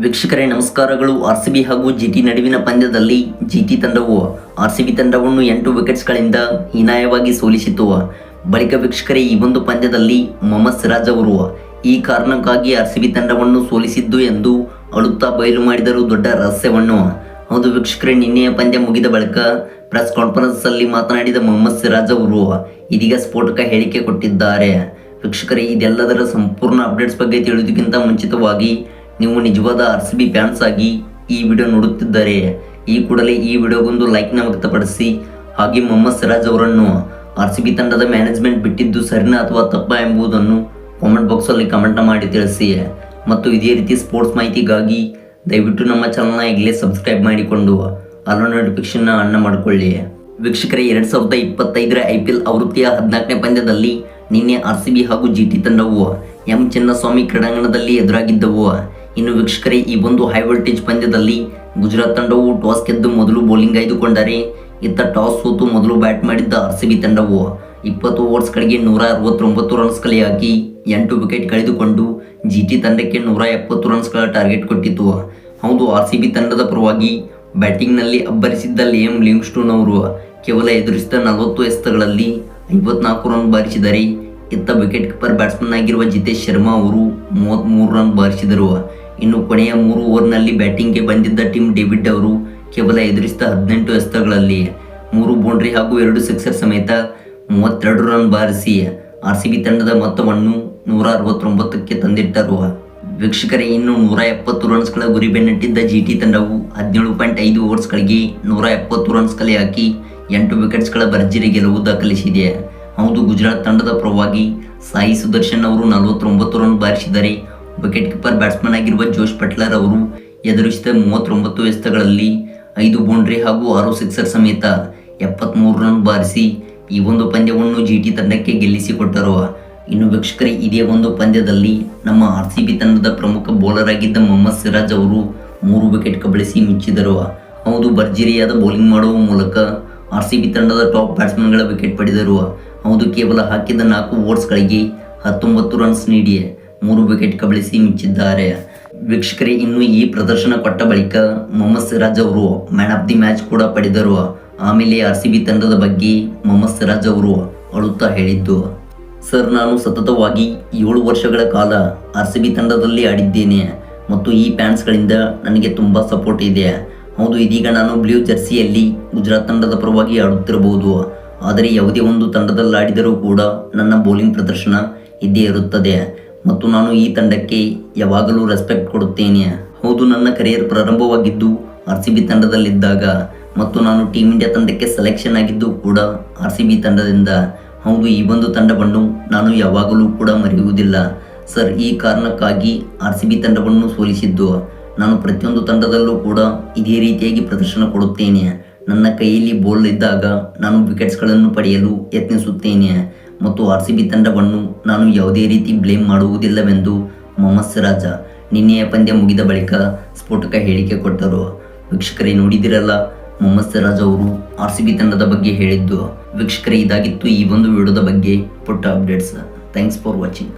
ವೀಕ್ಷಕರೇ, ನಮಸ್ಕಾರಗಳು. R C B ಹಾಗೂ ಜಿಟಿ ನಡುವಿನ ಪಂದ್ಯದಲ್ಲಿ ಜಿಟಿ ತಂಡವು ಆರ್ ಸಿ ಬಿ ತಂಡವನ್ನು ಎಂಟು ವಿಕೆಟ್ಸ್ಗಳಿಂದ ಹೀನಾಯವಾಗಿ ಸೋಲಿಸಿತು. ಬಳಿಕ ವೀಕ್ಷಕರೇ, ಈ ಒಂದು ಪಂದ್ಯದಲ್ಲಿ ಮೊಹಮ್ಮದ್ ಸಿರಾಜ್ ಅವರು ಈ ಕಾರಣಕ್ಕಾಗಿ ಆರ್ ಸಿ ಬಿ ತಂಡವನ್ನು ಸೋಲಿಸಿದ್ದು ಎಂದು ಅಳುತ್ತಾ ಬಯಲು ಮಾಡಿದರು ದೊಡ್ಡ ರಹಸ್ಯವನ್ನು. ಹೌದು ವೀಕ್ಷಕರೇ, ನಿನ್ನೆಯ ಪಂದ್ಯ ಮುಗಿದ ಬಳಿಕ ಪ್ರೆಸ್ ಕಾನ್ಫರೆನ್ಸ್ ಅಲ್ಲಿ ಮಾತನಾಡಿದ ಮೊಹಮ್ಮದ್ ಸಿರಾಜ್ ಅವರು ಇದೀಗ ಸ್ಫೋಟಕ ಹೇಳಿಕೆ ಕೊಟ್ಟಿದ್ದಾರೆ. ವೀಕ್ಷಕರೇ, ಇದೆಲ್ಲದರ ಸಂಪೂರ್ಣ ಅಪ್ಡೇಟ್ಸ್ ಬಗ್ಗೆ ತಿಳಿಯೋದಕ್ಕಿಂತ ಮುಂಚಿತವಾಗಿ ನೀವು ನಿಜವಾದ ಆರ್ ಸಿ ಬಿ ಫ್ಯಾನ್ಸ್ ಆಗಿ ಈ ವಿಡಿಯೋ ನೋಡುತ್ತಿದ್ದರೆ, ಈ ಕೂಡಲೇ ಈ ವಿಡಿಯೋಗೊಂದು ಲೈಕ್ನ ವ್ಯಕ್ತಪಡಿಸಿ, ಹಾಗೆ ಮೊಹಮ್ಮದ್ ಸಿರಾಜ್ ಅವರನ್ನು ಆರ್ ಸಿ ಬಿ ತಂಡದ ಮ್ಯಾನೇಜ್ಮೆಂಟ್ ಬಿಟ್ಟಿದ್ದು ಸರಿನಾ ಅಥವಾ ತಪ್ಪ ಎಂಬುದನ್ನು ಕಾಮೆಂಟ್ ಬಾಕ್ಸಲ್ಲಿ ಕಮೆಂಟ್ ಮಾಡಿ ತಿಳಿಸಿ. ಮತ್ತು ಇದೇ ರೀತಿ ಸ್ಪೋರ್ಟ್ಸ್ ಮಾಹಿತಿಗಾಗಿ ದಯವಿಟ್ಟು ನಮ್ಮ ಚಾನಲ್ನ ಈಗಲೇ ಸಬ್ಸ್ಕ್ರೈಬ್ ಮಾಡಿಕೊಂಡು ಅಲೋ ನೋಟಿಫಿಕೇಶನ್ನ ಅನ್ನ ಮಾಡಿಕೊಳ್ಳಿ. ವೀಕ್ಷಕರೇ, ಎರಡ್ ಸಾವಿರದ ಇಪ್ಪತ್ತೈದರ ಐ ಪಿ ಎಲ್ ಆವೃತ್ತಿಯ ಹದಿನಾಲ್ಕನೇ ಪಂದ್ಯದಲ್ಲಿ ನಿನ್ನೆ ಆರ್ ಸಿ ಬಿ ಹಾಗೂ ಜಿ ಟಿ ತಂಡವು ಎಂ ಚಿನ್ನಸ್ವಾಮಿ ಕ್ರೀಡಾಂಗಣದಲ್ಲಿ ಎದುರಾಗಿದ್ದವು. ಇನ್ನು ವೀಕ್ಷಕರೇ, ಈ ಒಂದು ಹೈ ವೋಲ್ಟೇಜ್ ಪಂದ್ಯದಲ್ಲಿ ಗುಜರಾತ್ ತಂಡವು ಟಾಸ್ ಗೆದ್ದು ಮೊದಲು ಬೌಲಿಂಗ್ ಆಯ್ದುಕೊಂಡರೆ, ಇತ್ತ ಟಾಸ್ ಸೋತು ಮೊದಲು ಬ್ಯಾಟ್ ಮಾಡಿದ್ದ ಆರ್ ಸಿ ಬಿ ತಂಡವು ಇಪ್ಪತ್ತು ಓವರ್ಸ್ಗಳಿಗೆ ನೂರ ಅರವತ್ತೊಂಬತ್ತು ರನ್ಸ್ಗಳೇ ಹಾಕಿ ಎಂಟು ವಿಕೆಟ್ ಕಳೆದುಕೊಂಡು ಜಿ ಟಿ ತಂಡಕ್ಕೆ ನೂರ ಎಪ್ಪತ್ತು ರನ್ಸ್ಗಳ ಟಾರ್ಗೆಟ್ ಕೊಟ್ಟಿತ್ತು. ಹೌದು ಆರ್ ಸಿ ಬಿ ತಂಡದ ಪರವಾಗಿ ಬ್ಯಾಟಿಂಗ್ನಲ್ಲಿ ಅಬ್ಬರಿಸಿದ್ದ ಲಿಯಮ್ ಲಿಂಗ್ಸ್ಟೋನ್ ಅವರು ಕೇವಲ ಎದುರಿಸಿದ ನಲವತ್ತು ಎಸೆತಗಳಲ್ಲಿ ಐವತ್ನಾಲ್ಕು ರನ್ ಬಾರಿಸಿದರೆ, ಇತ್ತ ವಿಕೆಟ್ ಕೀಪರ್ ಬ್ಯಾಟ್ಸ್ಮನ್ ಆಗಿರುವ ಜಿತೇಶ್ ಶರ್ಮಾ ಅವರು ಮೂವತ್ತ್ಮೂರು ರನ್ ಬಾರಿಸಿದರು. ಇನ್ನು ಕೊನೆಯ ಮೂರು ಓವರ್ನಲ್ಲಿ ಬ್ಯಾಟಿಂಗ್ಗೆ ಬಂದಿದ್ದ ಟಿಮ್ ಡೇವಿಡ್ ಅವರು ಕೇವಲ ಎದುರಿಸಿದ ಹದಿನೆಂಟು ಎಸೆತಗಳಲ್ಲಿ ಮೂರು ಬೌಂಡ್ರಿ ಹಾಗೂ ಎರಡು ಸಿಕ್ಸರ್ ಸಮೇತ ಮೂವತ್ತೆರಡು ರನ್ ಬಾರಿಸಿ ಆರ್ ಸಿ ಬಿ ತಂಡದ ಮೊತ್ತವನ್ನು ನೂರ ಅರವತ್ತೊಂಬತ್ತಕ್ಕೆ ತಂದಿಟ್ಟರು. ವೀಕ್ಷಕರೇ, ಇನ್ನು ನೂರ ಎಪ್ಪತ್ತು ರನ್ಸ್ಗಳ ಗುರಿ ಬೆನ್ನಟ್ಟಿದ್ದ ಜಿ ಟಿ ತಂಡವು ಹದಿನೇಳು ಪಾಯಿಂಟ್ ಐದು ಓವರ್ಸ್ಗಳಿಗೆ ನೂರ ಎಪ್ಪತ್ತು ರನ್ಸ್ ಕಲೆ ಹಾಕಿ ಎಂಟು ವಿಕೆಟ್ಸ್ಗಳ ಭರ್ಜರಿ ಗೆಲುವು ದಾಖಲಿಸಿದೆ. ಹೌದು, ಗುಜರಾತ್ ತಂಡದ ಪರವಾಗಿ ಸಾಯಿ ಸುದರ್ಶನ್ ಅವರು ನಲವತ್ತೊಂಬತ್ತು ರನ್ ಬಾರಿಸಿದರೆ ವಿಕೆಟ್ ಕೀಪರ್ ಬ್ಯಾಟ್ಸ್ಮನ್ ಆಗಿರುವ ಜೋಶ್ ಪಟ್ಲರ್ ಅವರು ಎದುರಿಸಿದ ಮೂವತ್ತೊಂಬತ್ತು ಎಸೆತಗಳಲ್ಲಿ ಐದು ಬೌಂಡ್ರಿ ಹಾಗೂ ಆರು ಸಿಕ್ಸರ್ ಸಮೇತ ಎಪ್ಪತ್ತ್ಮೂರು ರನ್ ಬಾರಿಸಿ ಈ ಒಂದು ಪಂದ್ಯವನ್ನು ಜಿ ಟಿ ತಂಡಕ್ಕೆ ಗೆಲ್ಲಿಸಿಕೊಟ್ಟರು. ಇನ್ನು ವೀಕ್ಷಕರೇ, ಇದೇ ಒಂದು ಪಂದ್ಯದಲ್ಲಿ ನಮ್ಮ ಆರ್ ಸಿ ಬಿ ತಂಡದ ಪ್ರಮುಖ ಬೌಲರ್ ಆಗಿದ್ದ ಮೊಹಮ್ಮದ್ ಸಿರಾಜ್ ಅವರು ಮೂರು ವಿಕೆಟ್ ಕಬಳಿಸಿ ಮಿಂಚಿದರು ಹೌದು, ಭರ್ಜರಿಯಾದ ಬೌಲಿಂಗ್ ಮಾಡುವ ಮೂಲಕ ಆರ್ ಸಿ ಬಿ ತಂಡದ ಟಾಪ್ ಬ್ಯಾಟ್ಸ್ಮನ್ಗಳ ವಿಕೆಟ್ ಪಡೆದರು. ಹೌದು, ಕೇವಲ ಹಾಕಿದ ನಾಲ್ಕು ಓವರ್ಸ್ಗಳಿಗೆ ಹತ್ತೊಂಬತ್ತು ರನ್ಸ್ ನೀಡಿ ಮೂರು ವಿಕೆಟ್ ಕಬಳಿಸಿ ಮಿಂಚಿದ್ದಾರೆ. ವೀಕ್ಷಕರೇ, ಇನ್ನು ಈ ಪ್ರದರ್ಶನ ಕೊಟ್ಟ ಬಳಿಕ ಮೊಹಮ್ಮದ್ ಸಿರಾಜ್ ಅವರು ಮ್ಯಾನ್ ಆಫ್ ದಿ ಮ್ಯಾಚ್ ಕೂಡ ಪಡೆದರು. ಆಮೇಲೆ ಆರ್ ಸಿ ಬಿ ತಂಡದ ಬಗ್ಗೆ ಮೊಹಮ್ಮದ್ ಸಿರಾಜ್ ಅವರು ಅಳುತ್ತಾ ಹೇಳಿದ್ದು. ಸರ್, ನಾನು ಸತತವಾಗಿ ಏಳು ವರ್ಷಗಳ ಕಾಲ ಆರ್ ಸಿ ಬಿ ತಂಡದಲ್ಲಿ ಆಡಿದ್ದೇನೆ ಮತ್ತು ಈ ಫ್ಯಾನ್ಸ್ಗಳಿಂದ ನನಗೆ ತುಂಬ ಸಪೋರ್ಟ್ ಇದೆ. ಹೌದು, ಇದೀಗ ನಾನು ಬ್ಲೂ ಜರ್ಸಿಯಲ್ಲಿ ಗುಜರಾತ್ ತಂಡದ ಪರವಾಗಿ ಆಡುತ್ತಿರಬಹುದು. ಆದರೆ ಯಾವುದೇ ಒಂದು ತಂಡದಲ್ಲಿ ಆಡಿದರೂ ಕೂಡ ನನ್ನ ಬೌಲಿಂಗ್ ಪ್ರದರ್ಶನ ಇದ್ದೇ ಇರುತ್ತದೆ. ಮತ್ತು ನಾನು ಈ ತಂಡಕ್ಕೆ ಯಾವಾಗಲೂ ರೆಸ್ಪೆಕ್ಟ್ ಕೊಡುತ್ತೇನೆ. ಹೌದು, ನನ್ನ ಕರಿಯರ್ ಪ್ರಾರಂಭವಾಗಿದ್ದು ಆರ್ ಸಿ ಬಿ ತಂಡದಲ್ಲಿದ್ದಾಗ ಮತ್ತು ನಾನು ಟೀಮ್ ಇಂಡಿಯಾ ತಂಡಕ್ಕೆ ಸೆಲೆಕ್ಷನ್ ಆಗಿದ್ದು ಕೂಡ ಆರ್ ಸಿ ಬಿ ತಂಡದಿಂದ. ಹೌದು, ಈ ಒಂದು ತಂಡವನ್ನು ನಾನು ಯಾವಾಗಲೂ ಕೂಡ ಮರೆಯುವುದಿಲ್ಲ. ಸರ್, ಈ ಕಾರಣಕ್ಕಾಗಿ ಆರ್ ಸಿ ಬಿ ತಂಡವನ್ನು ಸೋಲಿಸಿದ್ದು. ನಾನು ಪ್ರತಿಯೊಂದು ತಂಡದಲ್ಲೂ ಕೂಡ ಇದೇ ರೀತಿಯಾಗಿ ಪ್ರದರ್ಶನ ಕೊಡುತ್ತೇನೆ. ನನ್ನ ಕೈಯಲ್ಲಿ ಬೋಲ್ ಇದ್ದಾಗ ನಾನು ವಿಕೆಟ್ಸ್ಗಳನ್ನು ಪಡೆಯಲು ಯತ್ನಿಸುತ್ತೇನೆ. ಮತ್ತು ಆರ್ ಸಿ ಬಿ ತಂಡವನ್ನು ನಾನು ಯಾವುದೇ ರೀತಿ ಬ್ಲೇಮ್ ಮಾಡುವುದಿಲ್ಲವೆಂದು ಮೊಹಮ್ಮದ್ ಸಿರಾಜ ನಿನ್ನೆಯ ಪಂದ್ಯ ಮುಗಿದ ಬಳಿಕ ಸ್ಫೋಟಕ ಹೇಳಿಕೆ ಕೊಟ್ಟರು. ವೀಕ್ಷಕರೇ, ನೋಡಿದಿರಲ್ಲ, ಮೊಹಮ್ಮದ್ ಸಿರಾಜ್ ಅವರು ಆರ್ ಸಿ ಬಿ ತಂಡದ ಬಗ್ಗೆ ಹೇಳಿದ್ದು. ವೀಕ್ಷಕರೇ, ಇದಾಗಿತ್ತು ಈ ಒಂದು ವಿಡಿಯೋದ ಬಗ್ಗೆ ಪುಟ್ಟ ಅಪ್ಡೇಟ್ಸ್. Thanks for watching.